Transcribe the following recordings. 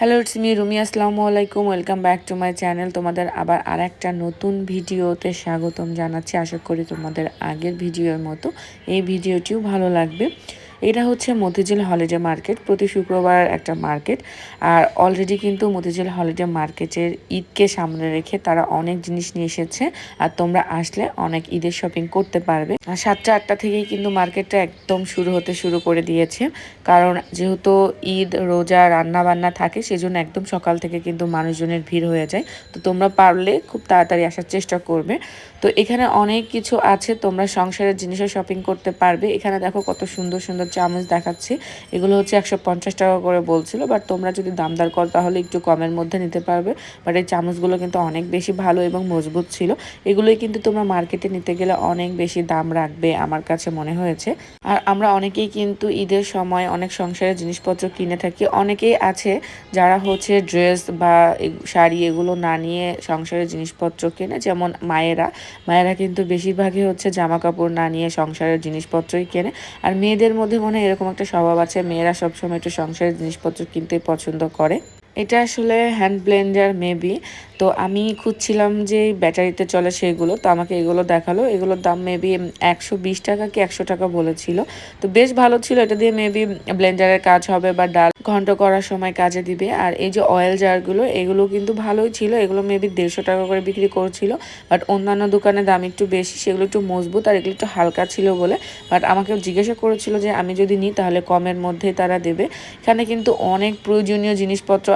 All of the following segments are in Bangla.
হ্যালো ইটস মি রুমি আসসালামু আলাইকুম welcome back to my channel তোমাদের আবার আর একটা নতুন ভিডিওতে স্বাগতম জানাচ্ছি। আশা করি তোমাদের আগের ভিডিওর মতো এই ভিডিওটিও ভালো লাগবে। এটা হচ্ছে মতিঝিল হলিডে মার্কেট। প্রতি শুক্রবার একটা মার্কেট। আর অলরেডি কিন্তু মতিঝিল হলিডে মার্কেটের ঈদকে সামনে রেখে তারা অনেক জিনিস নিয়ে এসেছে। আর তোমরা আসলে অনেক ঈদের শপিং করতে পারবে। আর সাতটা, আটটা থেকেই কিন্তু মার্কেটটা একদম শুরু হতে শুরু করে দিয়েছে। কারণ যেহেতু ঈদ, রোজা রান্না বান্না থাকে, সেজন্য একদম সকাল থেকে কিন্তু মানুষজনের ভিড় হয়ে যায়। তো তোমরা পারলে খুব তাড়াতাড়ি আসার চেষ্টা করবে। তো এখানে অনেক কিছু আছে। তোমরা সংসারের জিনিসও শপিং করতে পারবে। এখানে দেখো কত সুন্দর সুন্দর চামচ দেখাচ্ছি। এগুলো হচ্ছে একশো পঞ্চাশ টাকা করে বলছিল বাট তোমরা যদি দামদার করো তাহলে একটু কমের মধ্যে নিতে পারবে। বাট এই চামচগুলো কিন্তু অনেক বেশি ভালো এবং মজবুত ছিল। এগুলোই কিন্তু তোমরা মার্কেটে নিতে গেলে অনেক বেশি দাম রাখবে আমার কাছে মনে হয়েছে। আর আমরা অনেকেই কিন্তু ঈদের সময় অনেক সংসারের জিনিসপত্র কিনে থাকি। অনেকেই আছে যারা হচ্ছে ড্রেস বা শাড়ি এগুলো না নিয়ে সংসারের জিনিসপত্র কেনে, যেমন মায়েরা। মায়েরা কিন্তু বেশিরভাগই হচ্ছে জামা কাপড় না নিয়ে সংসারের জিনিসপত্রই কেনে। আর মেয়েদের মধ্যে হয় এরকম একটা স্বভাব আছে মেয়েরা সবসময় একটু সংসারের জিনিসপত্র কিনতে পছন্দ করে। এটা আসলে হ্যান্ড ব্লেন্ডার মেবি তো আমি খুঁজছিলাম যে ব্যাটারিতে চলে সেগুলো, তো আমাকে এগুলো দেখাল। এগুলোর দাম মেবি একশো বিশ টাকা কি একশো টাকা বলেছিল। তো বেশ ভালো ছিল, এটা দিয়ে মেবি ব্লেন্ডারের কাজ হবে বা ডাল ঘন্ট করার সময় কাজে দিবে। আর এই যে অয়েল জারগুলো এগুলো কিন্তু ভালোই ছিল। এগুলো মেবি দেড়শো টাকা করে বিক্রি করছিল। বাট অন্যান্য দোকানে দাম একটু বেশি, সেগুলো একটু মজবুত আর এগুলো একটু হালকা ছিল বলে। বাট আমাকে জিজ্ঞাসা করেছিল যে আমি যদি নিই তাহলে কমের মধ্যে তারা দেবে। এখানে কিন্তু অনেক প্রয়োজনীয় জিনিসপত্র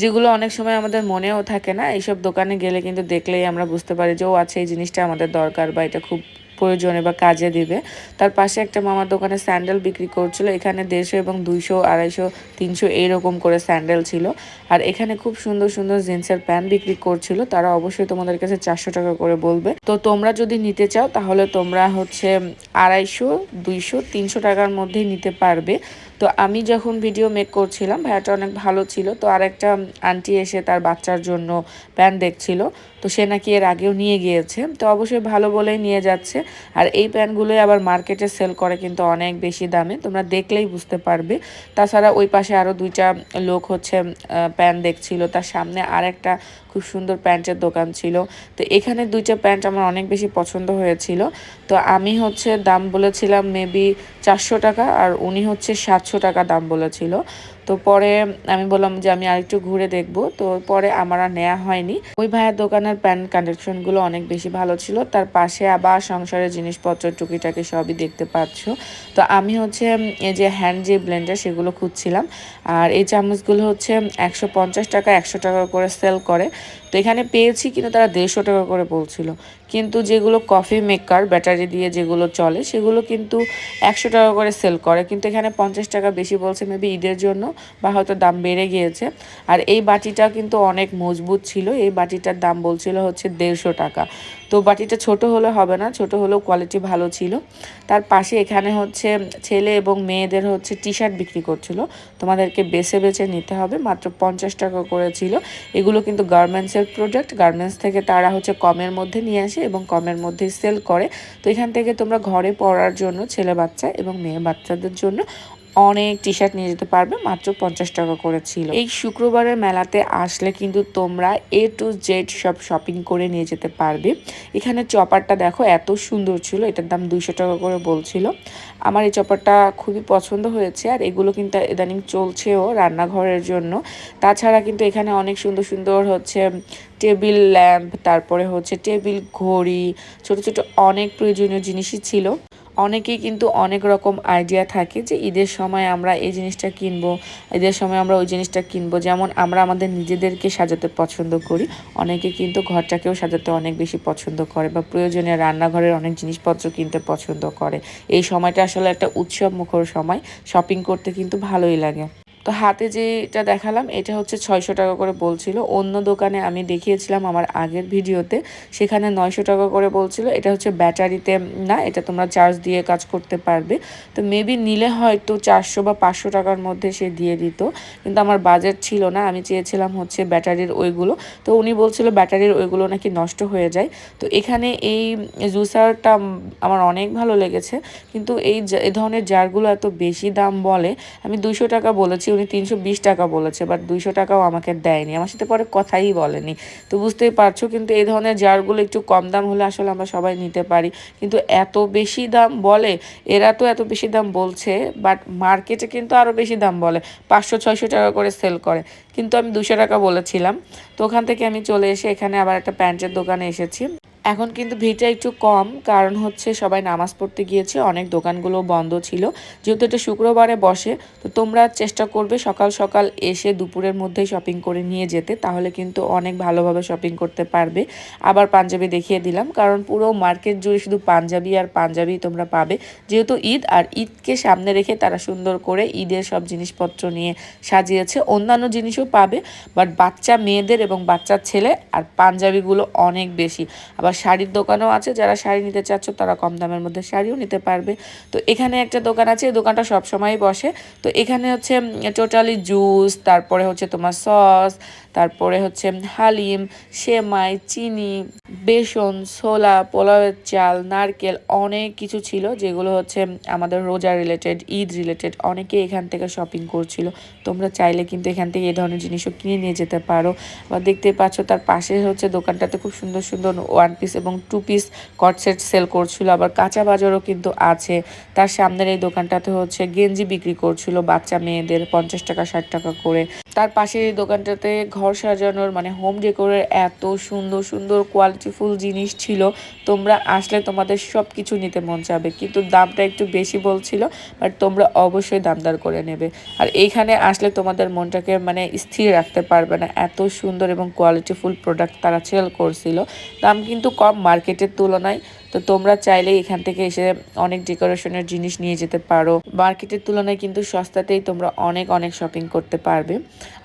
যেগুলো অনেক সময় আমাদের মনেও থাকে না, এইসব দোকানে গেলে কিন্তু দেখলেই আমরা বুঝতে পারি যে, ও আছে এই জিনিসটা আমাদের দরকার বা এটা খুব প্রয়োজনে বা কাজে দিবে। তার পাশে একটা মামার দোকানে স্যান্ডেল বিক্রি করছিল, এখানে দেড়শো এবং দুইশো, আড়াইশো, তিনশো এইরকম করে স্যান্ডেল ছিল। আর এখানে খুব সুন্দর সুন্দর জিন্সের প্যান্ট বিক্রি করছিল, তারা অবশ্যই তোমাদের কাছে চারশো টাকা করে বলবে। তো তোমরা যদি নিতে চাও, তাহলে তোমরা হচ্ছে আড়াইশো, দুইশো, তিনশো টাকার মধ্যেই নিতে পারবে। তো আমি যখন ভিডিও মেক করছিলাম, ভাইয়াটা অনেক ভালো ছিল। তো আরেকটা আন্টি এসে তার বাচ্চার জন্য প্যান্ট দেখছিল। তো সে নাকি এর আগেও নিয়ে গিয়েছে। তো অবশ্যই ভালো বলেই নিয়ে যাচ্ছে। আর এই প্যান্টগুলোই আবার মার্কেটে সেল করে কিন্তু অনেক বেশি দামে। তোমরা দেখলেই বুঝতে পারবে। তাছাড়া ওই পাশে আরও দুইটা লোক হচ্ছে প্যান্ট দেখছিল। তার সামনে আর একটা খুব সুন্দর প্যান্টের দোকান ছিল। তো এখানে দুইটা প্যান্ট আমার অনেক বেশি পছন্দ হয়েছিল। তো আমি হচ্ছে দাম বলেছিলাম মেবি চারশো টাকা আর উনি হচ্ছে সাতশো টাকা দাম বলেছিল। তো পরে আমি বললাম যে আমি আরেকটু ঘুরে দেখব। তো পরে আমার আর নেওয়া হয়নি। ওই ভাইয়ের দোকানের প্যান্ট কালেকশনগুলো অনেক বেশি ভালো ছিল। তার পাশে আবার সংসারের জিনিসপত্র টুকিটাকি সবই দেখতে পাচ্ছ। তো আমি হচ্ছে এই যে হ্যান্ড যে ব্লেন্ডার সেগুলো খুঁজছিলাম। আর এই চামচগুলো হচ্ছে একশো পঞ্চাশ টাকা, একশো টাকা করে সেল করে। তো এখানে পেয়েছি কিন্তু তারা দেড়শো টাকা করে বলছিল। কিন্তু যেগুলো কফি মেকার ব্যাটারি দিয়ে যেগুলো চলে, সেগুলো কিন্তু একশো টাকা করে সেল করে। কিন্তু এখানে পঞ্চাশ টাকা বেশি বলছে মেবি ঈদের জন্য। বা হয়তো দাম বেড়ে গিয়েছে। আর এই বাটিটা কিন্তু অনেক মজবুত ছিল। এই বাটিটার দাম বলছিল হচ্ছে দেড়শো টাকা। তো বাটিটা ছোট হলে হবে না, ছোট হলেও কোয়ালিটি ভালো ছিল। তার পাশে এখানে হচ্ছে ছেলে এবং মেয়েদের হচ্ছে টি শার্ট বিক্রি করছিল। তোমাদেরকে বেছে বেছে নিতে হবে। মাত্র পঞ্চাশ টাকা করে ছিল। এগুলো কিন্তু গার্মেন্টসের প্রোডাক্ট গার্মেন্টস থেকে তারা হচ্ছে কমের মধ্যে নিয়ে আসে এবং কমের মধ্যে সেল করে। তো এখান থেকে তোমরা ঘরে পড়ার জন্য ছেলে বাচ্চা এবং মেয়ে বাচ্চাদের জন্য অনেক টি শার্ট নিয়ে যেতে পারবে, মাত্র পঞ্চাশ টাকা করে ছিল। এই শুক্রবারের মেলাতে আসলে কিন্তু তোমরা এ টু জেড সব শপিং করে নিয়ে যেতে পারবে। এখানে চপারটা দেখো, এত সুন্দর ছিল, এটার দাম দুইশো টাকা করে বলছিল। আমার এই চপারটা খুবই পছন্দ হয়েছে আর এগুলো কিন্তু ইদানিং চলছেও রান্নাঘরের জন্য। তাছাড়া কিন্তু এখানে অনেক সুন্দর সুন্দর হচ্ছে টেবিল ল্যাম্প, তারপরে হচ্ছে টেবিল ঘড়ি, ছোট ছোট অনেক প্রয়োজনীয় জিনিসই ছিল। অনেকেই কিন্তু অনেক রকম আইডিয়া থাকে যে ঈদের সময় আমরা এই জিনিসটা কিনবো, ঈদের সময় আমরা ওই জিনিসটা কিনবো। যেমন আমরা আমাদের নিজেদেরকে সাজাতে পছন্দ করি, অনেকে কিন্তু ঘরটাকেও সাজাতে অনেক বেশি পছন্দ করে বা প্রয়োজনে রান্নাঘরের অনেক জিনিসপত্র কিনতে পছন্দ করে। এই সময়টা আসলে একটা উৎসব মুখর সময় শপিং করতে কিন্তু ভালোই লাগে। তো হাতে যেটা দেখালাম, এটা হচ্ছে ছয়শো টাকা করে বলছিল। অন্য দোকানে আমি দেখিয়েছিলাম আমার আগের ভিডিওতে, সেখানে নয়শো টাকা করে বলছিল। এটা হচ্ছে ব্যাটারিতে না, এটা তোমরা চার্জ দিয়ে কাজ করতে পারবে। তো মেবি নিলে হয়তো চারশো বা পাঁচশো টাকার মধ্যে সে দিয়ে দিত, কিন্তু আমার বাজেট ছিল না। আমি চেয়েছিলাম হচ্ছে ব্যাটারির ওইগুলো। তো উনি বলছিল ব্যাটারির ওইগুলো নাকি নষ্ট হয়ে যায়। তো এখানে এই জুসারটা আমার অনেক ভালো লেগেছে, কিন্তু এই ধরনের জারগুলো এত বেশি দাম বলে, আমি দুশো টাকা বলেছি উনি তিনশো বিশ টাকা বলেছে বাট দুইশো টাকাও আমাকে দেয়নি। আমার সাথে পরে কথাই বলেনি। তো বুঝতেই পারছ, কিন্তু এই ধরনের জারগুলো একটু কম দাম হলে আসলে আমরা সবাই নিতে পারি। কিন্তু এত বেশি দাম বলে, এরা তো এত বেশি দাম বলছে বাট মার্কেটে কিন্তু আরও বেশি দাম বলে। পাঁচশো, ছয়শো টাকা করে সেল করে। কিন্তু আমি দুশো টাকা বলেছিলাম। তো ওখান থেকে আমি চলে এসে এখানে আবার একটা প্যান্টের দোকানে এসেছি। এখন কিন্তু ভিড়টা একটু কম, কারণ হচ্ছে সবাই নামাজ পড়তে গিয়েছে, অনেক দোকানগুলো বন্ধ ছিল। যেহেতু এটা শুক্রবারে বসে, তো তোমরা চেষ্টা করবে সকাল সকাল এসে দুপুরের মধ্যেই শপিং করে নিয়ে যেতে, তাহলে কিন্তু অনেক ভালোভাবে শপিং করতে পারবে। আবার পাঞ্জাবি দেখিয়ে দিলাম, কারণ পুরো মার্কেট জুড়ে শুধু পাঞ্জাবি আর পাঞ্জাবি তোমরা পাবে। যেহেতু ঈদ, আর ঈদকে সামনে রেখে তারা সুন্দর করে ঈদের সব জিনিসপত্র নিয়ে সাজিয়েছে, অন্যান্য জিনিসও পাবে বাট বাচ্চা মেয়েদের এবং বাচ্চা ছেলে আর পাঞ্জাবিগুলো অনেক বেশি। আবার শাড়ির দোকানও আছে, যারা শাড়ি নিতে চাচ্ছ তারা কম দামের মধ্যে শাড়িও নিতে পারবে। তো এখানে একটা দোকান আছে, এই দোকানটা সবসময়ই বসে। তো এখানে হচ্ছে টোটালি জুস তারপরে হচ্ছে তোমার সস তারপরে হচ্ছে হালিম, সেমাই, চিনি, বেসন, ছোলা, পোলাওয়ের চাল, নারকেল অনেক কিছু ছিল যেগুলো হচ্ছে আমাদের রোজা রিলেটেড ঈদ রিলেটেড অনেকে এখান থেকে শপিং করছিল। তোমরা চাইলে কিন্তু এখান থেকে এই ধরনের জিনিসও কিনে নিয়ে যেতে পারো। বা দেখতে পাচ্ছ তার পাশে হচ্ছে দোকানটাতে খুব সুন্দর সুন্দর ওয়ান পিস এবং টু পিস কট সেট সেল করছিল। আবার কাঁচা বাজারও কিন্তু আছে। তার সামনের এই দোকানটাতে হচ্ছে গেঞ্জি বিক্রি করছিল বাচ্চা মেয়েদের পঞ্চাশ টাকা, ষাট টাকা করে। তার পাশের এই দোকানটাতে ঘর সাজানোর মানে হোম ডেকোরের এত সুন্দর সুন্দর কোয়ালিটিফুল জিনিস ছিল, তোমরা আসলে তোমাদের সব কিছু নিতে মন চাবে। কিন্তু দামটা একটু বেশি বলছিল বাট তোমরা অবশ্যই দামদার করে নেবে। আর এইখানে আসলে তোমাদের মনটাকে মানে স্থির রাখতে পারবে না। এত সুন্দর এবং কোয়ালিটিফুল প্রোডাক্ট তারা সেল করছিল। দাম কিন্তু কম মার্কেটের তুলনায়। তো তোমরা চাইলে এখান থেকে এসে অনেক ডেকোরেশনের জিনিস নিয়ে যেতে পারো। মার্কেটের তুলনায় কিন্তু সস্তাতেই তোমরা অনেক অনেক শপিং করতে পারবে।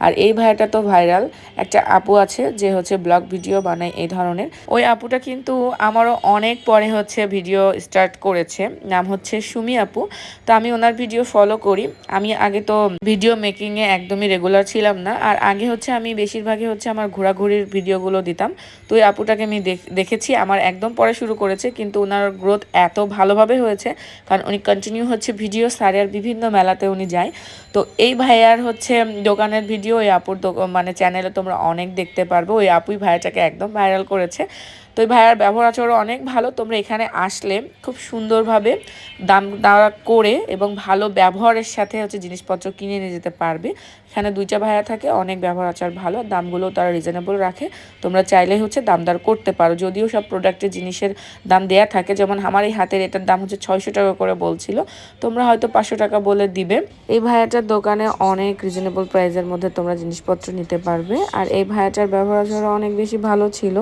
আর এই ভাইয়াটা তো ভাইরাল একটা আপু আছে যে হচ্ছে ব্লগ ভিডিও বানায় এই ধরনের। ওই আপুটা কিন্তু আমারও অনেক পরে হচ্ছে ভিডিও স্টার্ট করেছে। নাম হচ্ছে সুমি আপু। তো আমি ওনার ভিডিও ফলো করি। আমি আগে তো ভিডিও মেকিংয়ে একদমই রেগুলার ছিলাম না। আর আগে হচ্ছে আমি বেশিরভাগই হচ্ছে আমার ঘোরাঘুরির ভিডিওগুলো দিতাম। তো ওই আপুটাকে আমি দেখেছি। আমার একদম পরে শুরু করেছে। কিন্তু ওনার গ্রোথ এত ভালোভাবে হয়েছে। কারণ উনি কন্টিনিউ হচ্ছে ভিডিও সারে আর বিভিন্ন মেলাতে উনি যায়। তো এই ভাইয়ার হচ্ছে দোকানের ভিডিও ওই আপুর মানে চ্যানেলে তোমরা অনেক দেখতে পারবে। ওই আপুই ভাইয়াটাকে একদম ভাইরাল করেছে। তো এই ভাইয়ার ব্যবহার আচরণ অনেক ভালো। তোমরা এখানে আসলে খুব সুন্দরভাবে দাম দেওয়া করে এবং ভালো ব্যবহারের সাথে হচ্ছে জিনিসপত্র কিনে নিয়ে যেতে পারবে। এখানে দুইটা ভাইয়া থাকে, অনেক ব্যবহার আচার ভালো, দামগুলো তারা রিজনেবল রাখে। তোমরা চাইলে হচ্ছে দামদার করতে পারো। যদিও সব প্রোডাক্টের জিনিসের দাম দেয়া থাকে, যেমন আমার এই হাতের এটার দাম হচ্ছে ছয়শো টাকা করে বলছিল। তোমরা হয়তো পাঁচশো টাকা বলে দিবে। এই ভাইয়াটার দোকানে অনেক রিজনেবল প্রাইসের মধ্যে তোমরা জিনিসপত্র নিতে পারবে। আর এই ভাইয়াটার ব্যবহার আচরণ অনেক বেশি ভালো ছিল।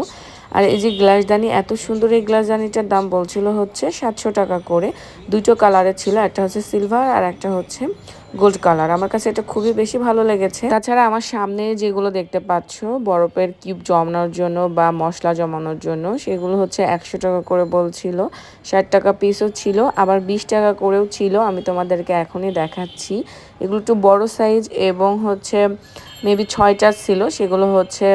আর এই যে গ্লাসদানি এত সুন্দর এই গ্লাসদানিটার দাম বলছিল হচ্ছে সাতশো টাকা করে। দুটো কালারের ছিল, একটা হচ্ছে সিলভার আর একটা হচ্ছে গোল্ড কালার আমার কাছে এটা খুবই বেশি ভালো লেগেছে। তাছাড়া আমার সামনে যেগুলো দেখতে পাচ্ছ, বরফের কিউব জমানোর জন্য বা মশলা জমানোর জন্য, সেগুলো হচ্ছে একশো টাকা করে বলছিল। ষাট টাকা পিসও ছিল, আবার বিশ টাকা করেও ছিল, আমি তোমাদেরকে এখনই দেখাচ্ছি। এগুলো একটু বড় সাইজ এবং হচ্ছে মেবি ছয়টা ছিল, সেগুলো হচ্ছে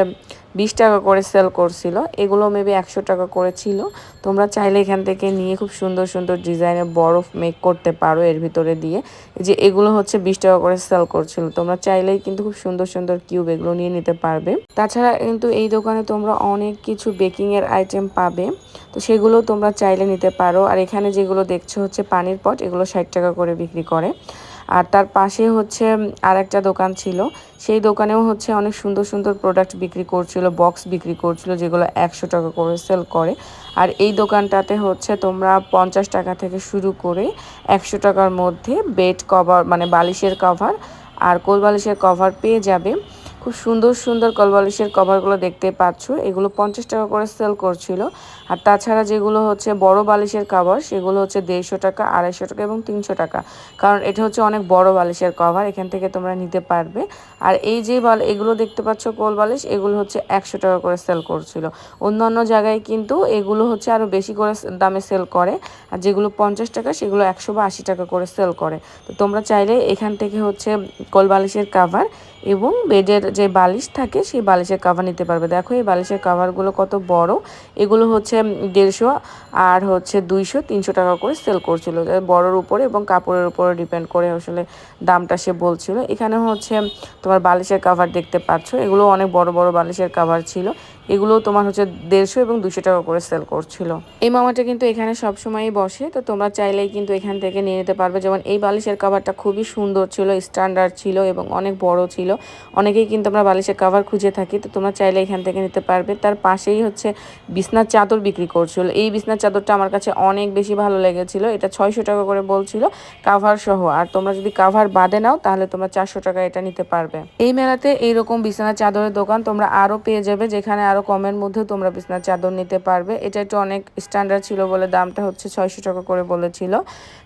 বিশ টাকা করে সেল করছিল। এগুলো মেবি একশো টাকা করে ছিল। তোমরা চাইলে এখান থেকে নিয়ে খুব সুন্দর সুন্দর ডিজাইনের বরফ মেক করতে পারো এর ভিতরে দিয়ে। যে এগুলো হচ্ছে বিশ টাকা করে সেল করছিল। তোমরা চাইলেই কিন্তু খুব সুন্দর সুন্দর কিউব এগুলো নিয়ে নিতে পারবে। তাছাড়া কিন্তু এই দোকানে তোমরা অনেক কিছু বেকিংয়ের আইটেম পাবে। তো সেগুলো তোমরা চাইলে নিতে পারো। আর এখানে যেগুলো দেখছ হচ্ছে পানির পট এগুলো ষাট টাকা করে বিক্রি করে। আর তার পাশে হচ্ছে আর একটা দোকান ছিল। সেই দোকানেও হচ্ছে অনেক সুন্দর সুন্দর প্রোডাক্ট বিক্রি করছিল বক্স বিক্রি করছিল, যেগুলো একশো টাকা করে সেল করে। আর এই দোকানটাতে হচ্ছে তোমরা পঞ্চাশ টাকা থেকে শুরু করে একশো টাকার মধ্যে বেড কভার মানে বালিশের কভার আর কোল বালিশের কভার পেয়ে যাবে। খুব সুন্দর সুন্দর কলবালিশের কভারগুলো দেখতে পাচ্ছ। এগুলো পঞ্চাশ টাকা করে সেল করছিল। আর তাছাড়া যেগুলো হচ্ছে বড় বালিশের কভার, সেগুলো হচ্ছে দেড়শো টাকা, আড়াইশো টাকা এবং তিনশো টাকা। কারণ এটা হচ্ছে অনেক বড় বালিশের কভার, এখান থেকে তোমরা নিতে পারবে। আর এই যে বাল, এগুলো দেখতে পাচ্ছ কোল বালিশ এগুলো হচ্ছে একশো টাকা করে সেল করছিল। অন্য অন্য জায়গায় কিন্তু এগুলো হচ্ছে আরও বেশি করে দামে সেল করে। আর যেগুলো পঞ্চাশ টাকা, সেগুলো একশো বা আশি টাকা করে সেল করে। তো তোমরা চাইলে এখান থেকে হচ্ছে কোল বালিশের কাভার এবং বেডের যে বালিশ থাকে, সেই বালিশের কাভার নিতে পারবে। দেখো, এই বালিশের কাভারগুলো কত বড়। এগুলো হচ্ছে দেড়শো আর হচ্ছে দুইশো, তিনশো টাকা করে সেল করছিল। বড়োর উপরে এবং কাপড়ের উপরে ডিপেন্ড করে আসলে দামটা সে বলছিল। এখানে হচ্ছে তোমার বালিশের কাভার দেখতে পাচ্ছ। এগুলো অনেক বড় বড় বালিশের কাভার ছিল। এগুলো তোমার হচ্ছে দেড়শো এবং দুশো টাকা করে সেল করছিল। এই মামাটা কিন্তু এখানে সবসময়ই বসে, তো তোমরা চাইলেই কিন্তু এখান থেকে নিয়ে নিতে পারবে। যেমন এই বালিশের কাভারটা খুবই সুন্দর ছিল স্ট্যান্ডার্ড ছিল এবং অনেক বড় ছিল। অনেকেই কিন্তু আমরা বালিশের কাভার খুঁজে থাকি, তো তোমরা চাইলে এখান থেকে নিতে পারবে। তার পাশেই হচ্ছে বিছনার চাদর বিক্রি করছিল। এই বিছনার চাদরটা আমার কাছে অনেক বেশি ভালো লেগেছিল। এটা ছয়শো টাকা করে বলছিল কাভার সহ। আর তোমরা যদি কাভার বাদে নাও, তাহলে তোমরা চারশো টাকা এটা নিতে পারবে। এই মেলাতে এইরকম বিছানার চাদরের দোকান তোমরা আরও পেয়ে যাবে, যেখানে আরও কমের মধ্যে তোমরা বিছনার চাদর নিতে পারবে। এটা একটু অনেক স্ট্যান্ডার্ড ছিল বলে দামটা হচ্ছে ছয়শো টাকা করে বলেছিল।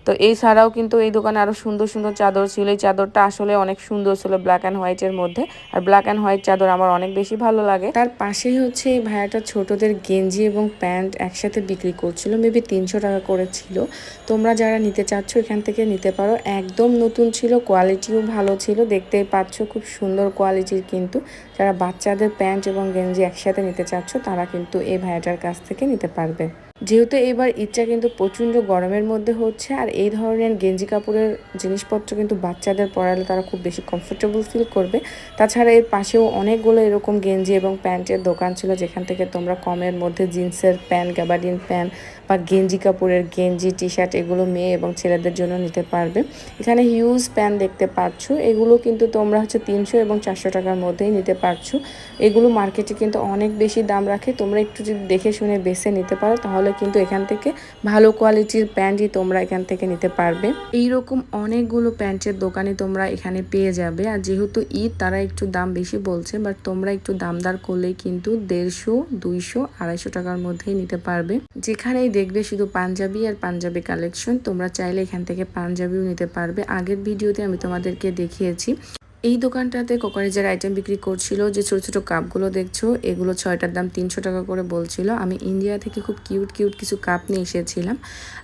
তো এই ছাড়াও কিন্তু এই দোকানে আরও সুন্দর সুন্দর চাদর ছিল। এই চাদরটা আসলে অনেক সুন্দর ছিল ব্ল্যাক অ্যান্ড হোয়াইটের মধ্যে। আর ব্ল্যাক অ্যান্ড হোয়াইট চাদর আমার অনেক বেশি ভালো লাগে। তার পাশেই হচ্ছে এই ভাইয়াটা ছোটদের গেঞ্জি এবং প্যান্ট একসাথে বিক্রি করছিল। মেবি তিনশো টাকা করে ছিল। তোমরা যারা নিতে চাচ্ছ এখান থেকে নিতে পারো। একদম নতুন ছিল কোয়ালিটিও ভালো ছিল। দেখতেই পাচ্ছ খুব সুন্দর কোয়ালিটির কিন্তু। যারা বাচ্চাদের প্যান্ট এবং গেঞ্জি একসাথে নিতে চাচ্ছ তারা কিন্তু এই ভাইয়াটার কাছ থেকে নিতে পারবে। যেহেতু এবার ইচ্ছা কিন্তু প্রচণ্ড গরমের মধ্যে হচ্ছে, আর এই ধরনের গেঞ্জি কাপড়ের জিনিসপত্র কিন্তু বাচ্চাদের পরালে তারা খুব বেশি কমফোর্টেবল ফিল করবে। তাছাড়া এর পাশেও অনেকগুলো এরকম গেঞ্জি এবং প্যান্টের দোকান ছিল, যেখান থেকে তোমরা কমের মধ্যে জিন্সের প্যান্ট গ্যাবাডিন প্যান্ট বা গেঞ্জি কাপড়ের গেঞ্জি টি শার্ট এগুলো মেয়ে এবং ছেলেদের জন্য নিতে পারবে। এখানে হিউজ প্যান্ট দেখতে পাচ্ছ, এগুলো কিন্তু তোমরা হচ্ছে তিনশো এবং চারশো টাকার মধ্যেই নিতে পারছ। এগুলো মার্কেটে কিন্তু অনেক বেশি দাম রাখে, তোমরা একটু যদি দেখে শুনে বেছে নিতে পারো, তাহলে কিন্তু এখান থেকে ভালো কোয়ালিটির প্যান্টই তোমরা এখান থেকে নিতে পারবে। এইরকম অনেকগুলো প্যান্টের দোকানে তোমরা এখানে পেয়ে যাবে। আর যেহেতু ঈদ, তারা একটু দাম বেশি বলছে বাট তোমরা একটু দামদার করলেই কিন্তু দেড়শো, দুইশো, আড়াইশো টাকার মধ্যেই নিতে পারবে। যেখানেই দেখবে শুধু পাঞ্জাবি আর পাঞ্জাবি কালেকশন তোমরা চাইলে এখান থেকে পাঞ্জাবিও নিতে পারবে। আগের ভিডিওতে আমি তোমাদেরকে দেখিয়েছি। এই দোকানটাতে কোকারিজের আইটেম বিক্রি করছিল, যে ছোট ছোট কাপগুলো দেখছ, এগুলো ছয়টার দাম তিনশো টাকা করে বলছিল। আমি ইন্ডিয়া থেকে খুব কিউট কিউট কিছু কাপ নিয়ে এসেছিলাম।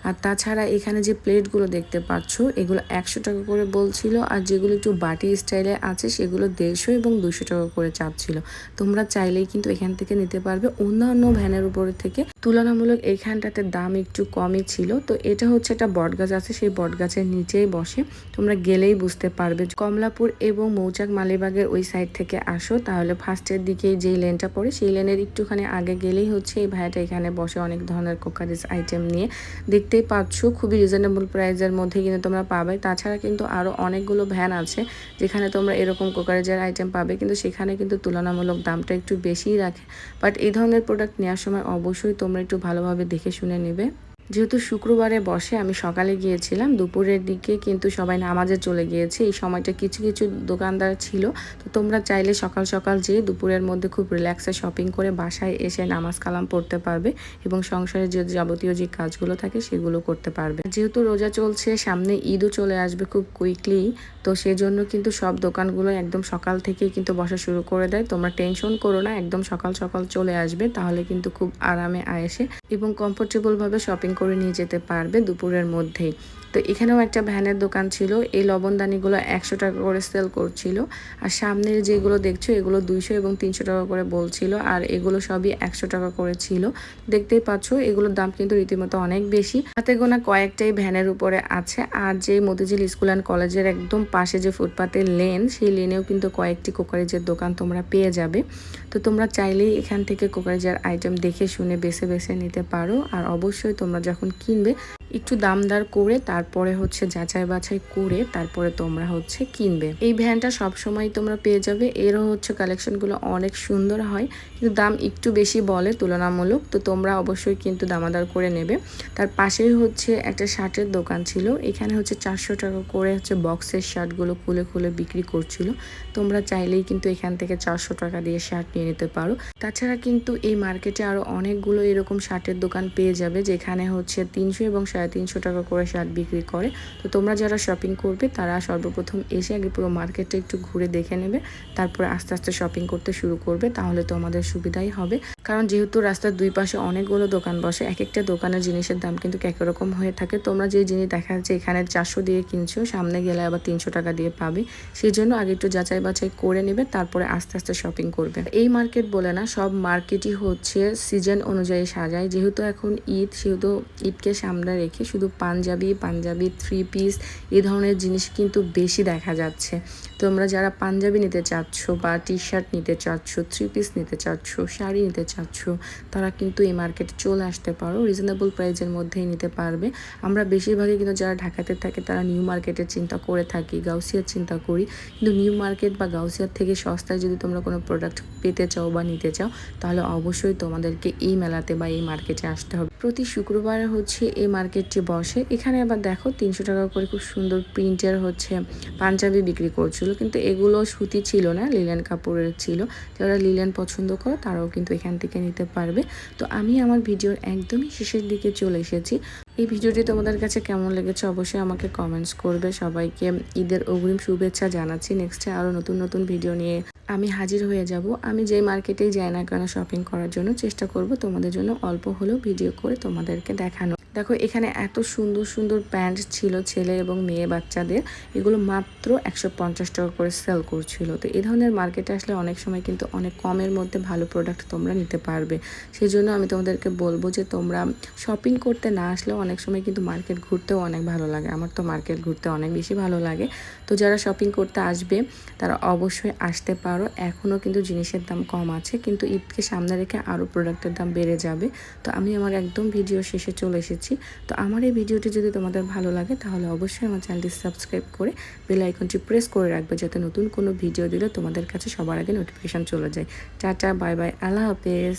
আর তাছাড়া এখানে যে প্লেটগুলো দেখতে পাচ্ছ, এগুলো একশো টাকা করে বলছিল। আর যেগুলো একটু বাটি স্টাইলে আছে, সেগুলো দেড়শো এবং দুশো টাকা করে চাপছিল তোমরা চাইলেই কিন্তু এখান থেকে নিতে পারবে। অন্যান্য ভ্যানের উপরে থেকে তুলনামূলক এইখানটাতে দাম একটু কমই ছিল। তো এটা হচ্ছে একটা বটগাছ আছে, সেই বটগাছের নিচেই বসে। তোমরা গেলেই বুঝতে পারবে। কমলাপুর এবং মৌচাক মালিবাগের ওই সাইড থেকে আসো, তাহলে ফার্স্টের দিকে যেই লেনটা পড়ে, সেই লেনের একটুখানি আগে গেলেই হচ্ছে এই ভাইয়াটা এখানে বসে অনেক ধরনের কোকারিজ আইটেম নিয়ে। দেখতেই পাচ্ছ, খুবই রিজনেবল প্রাইসের মধ্যে কিন্তু তোমরা পাবে। তাছাড়া কিন্তু আরও অনেকগুলো ভ্যান আছে, যেখানে তোমরা এরকম কোকারিজের আইটেম পাবে, কিন্তু সেখানে কিন্তু তুলনামূলক দামটা একটু বেশিই রাখে। বাট এই ধরনের প্রোডাক্ট নেওয়ার সময় অবশ্যই তোমরা একটু ভালোভাবে দেখে শুনে নেবে। যেহেতু শুক্রবারে বসে আমি সকালে গিয়েছিলাম, দুপুরের দিকে কিন্তু সবাই নামাজে চলে গিয়েছে। এই সময়টা কিছু কিছু দোকানদার ছিল। তো তোমরা চাইলে সকাল সকাল যেয়ে দুপুরের মধ্যে খুব রিল্যাক্সে শপিং করে বাসায় এসে নামাজ কালাম পড়তে পারবে এবং সংসারের যে যাবতীয় যে কাজগুলো থাকে সেগুলো করতে পারবে। যেহেতু রোজা চলছে, সামনে ঈদও চলে আসবে খুব কুইকলি তো সেজন্য কিন্তু সব দোকানগুলো একদম সকাল থেকেই কিন্তু বসা শুরু করে দেয়। তোমরা টেনশন করো না, একদম সকাল সকাল চলে আসবে, তাহলে কিন্তু খুব আরামে আয়েসে এবং কমফোর্টেবলভাবে শপিং করে নিয়ে যেতে পারবে দুপুরের মধ্যেই। তো এখানেও একটা ভ্যানের দোকান ছিল, এই লবণদানিগুলো একশো টাকা করে সেল করছিল। আর সামনের যেগুলো দেখছ, এগুলো দুইশো এবং তিনশো টাকা করে বলছিল, আর এগুলো সবই একশো টাকা করে ছিল। দেখতেই পাচ্ছ, এগুলোর দাম কিন্তু রীতিমতো অনেক বেশি। হাতে গোনা কয়েকটাই ভ্যানের উপরে আছে, আর যে মতিঝিল স্কুল অ্যান্ড কলেজের একদম পাশে যে ফুটপাতের লেন, সেই লেনেও কিন্তু কয়েকটি কোকারিজের দোকান তোমরা পেয়ে যাবে। তো তোমরা চাইলেই এখান থেকে কোকারিজের আইটেম দেখে শুনে, বেছে বেছে নিতে পারো। আর অবশ্যই তোমরা যখন কিনবে, একটু দামদার করে, তারপরে হচ্ছে যাচাই বাছাই করে, তারপরে তোমরা হচ্ছে কিনবে। এই ভ্যানটা সবসময় তোমরা পেয়ে যাবে। এরও হচ্ছে কালেকশনগুলো অনেক সুন্দর হয়। কিন্তু দাম একটু বেশি বলে তুলনামূলক, তো তোমরা অবশ্যই কিন্তু দামাদার করে নেবে। তার পাশেই হচ্ছে একটা শার্টের দোকান ছিল। এখানে হচ্ছে চারশো টাকা করে হচ্ছে বক্সের শার্টগুলো খুলে খুলে বিক্রি করছিল। তোমরা চাইলেই কিন্তু এখান থেকে চারশো টাকা দিয়ে শার্ট নিয়ে নিতে পারো। তাছাড়া কিন্তু এই মার্কেটে আরও অনেকগুলো এরকম শার্টের দোকান পেয়ে যাবে, যেখানে হচ্ছে তিনশো এবং সাড়ে তিনশো টাকা করে শার্ট বিক্রি করে। তো তোমরা যারা শপিং করবে, তারা সর্বপ্রথম এসে আগে পুরো মার্কেটটা একটু ঘুরে দেখে নেবে, তারপরে আস্তে আস্তে শপিং করতে শুরু করবে, তাহলে তোমাদের সুবিধাই হবে। কারণ যেহেতু রাস্তার দুই পাশে অনেকগুলো দোকান বসে এক একটা দোকানের জিনিসের দাম কিন্তু এক রকম হয়ে থাকে। তোমরা যে জিনিস দেখা যাচ্ছে এখানে চারশো দিয়ে কিনছো, সামনে গেলে আবার তিনশো টাকা দিয়ে পাবে। সেই জন্য আগে একটু যাচাই বাছাই করে নেবে, তারপরে আস্তে আস্তে শপিং করবে। এই মার্কেট বলে না, সব মার্কেটই হচ্ছে সিজন অনুযায়ী সাজায়। যেহেতু এখন ঈদ, সেহেতু ঈদকে সামনে রেখে শুধু পাঞ্জাবি পাঞ্জাবি থ্রি পিস এই ধরনের জিনিস কিন্তু বেশি দেখা যাচ্ছে। তোমরা যারা পাঞ্জাবি নিতে চাচ্ছ বা টি শার্ট নিতে চাচ্ছ থ্রি পিস নিতে চাচ্ছ, শাড়ি নিতে চাচ্ছ, তারা কিন্তু এই মার্কেটে চলে আসতে পারো। রিজনেবল প্রাইসের মধ্যেই নিতে পারবে। আমরা বেশিরভাগই কিন্তু যারা ঢাকাতে থাকে, তারা নিউ মার্কেটের চিন্তা করে থাকি, গাউসিয়ার চিন্তা করি। কিন্তু নিউ মার্কেট বা গাউসিয়ার থেকে সস্তায় যদি তোমরা কোনো প্রোডাক্ট পেতে চাও বা নিতে চাও, তাহলে অবশ্যই তোমাদেরকে এই মেলাতে বা এই মার্কেটে আসতে হবে। প্রতি শুক্রবার হচ্ছে এই মার্কেটটি বসে। এখানে আবার দেখো তিনশো টাকা করে খুব সুন্দর প্রিন্টের হচ্ছে পাঞ্জাবি বিক্রি করছিল, কিন্তু এগুলো সুতি ছিল না লিলেন কাপড়ের ছিল। যারা লিলেন পছন্দ করো, তারাও কিন্তু এখান থেকে নিতে পারবে। তো আমি আমার ভিডিওর একদমই শেষের দিকে চলে এসেছি। এই ভিডিওটি তোমাদের কাছে কেমন লেগেছে অবশ্যই আমাকে কমেন্টস করবে। সবাইকে ঈদের অগ্রিম শুভেচ্ছা জানাচ্ছি। নেক্সটে আরও নতুন নতুন ভিডিও নিয়ে আমি হাজির হয়ে যাব। আমি যেই মার্কেটেই যাই না কেন শপিং করার জন্য চেষ্টা করব তোমাদের জন্য অল্প হলেও ভিডিও করে তোমাদেরকে দেখানো দেখো, এখানে এত সুন্দর সুন্দর প্যান্ট ছিল ছেলে এবং মেয়ে বাচ্চাদের। এগুলো মাত্র একশো পঞ্চাশ টাকা করে সেল করছিল। তো এই ধরনের মার্কেটে আসলে অনেক সময় কিন্তু অনেক কমের মধ্যে ভালো প্রোডাক্ট তোমরা নিতে পারবে। সেই জন্য আমি তোমাদেরকে বলব যে, তোমরা শপিং করতে না আসলেও অনেক সময় কিন্তু মার্কেট ঘুরতেও অনেক ভালো লাগে। আমার তো মার্কেট ঘুরতে অনেক বেশি ভালো লাগে। তো যারা শপিং করতে আসবে, তারা অবশ্যই আসতে পারো। এখনও কিন্তু জিনিসের দাম কম আছে, কিন্তু ঈদকে সামনে রেখে আরও প্রোডাক্টের দাম বেড়ে যাবে। তো আমি আমার একদম ভিডিও শেষে চলে এসেছি। তো আমার এই ভিডিওটি যদি তোমাদের ভালো লাগে, তাহলে অবশ্যই আমার চ্যানেলটি সাবস্ক্রাইব করে বেল আইকনটি প্রেস করে রাখবে, যাতে নতুন কোনো ভিডিও দিলে তোমাদের কাছে সবার আগে নোটিফিকেশান চলে যায়। টাটা, বাই বাই, আল্লাহ হাফেজ।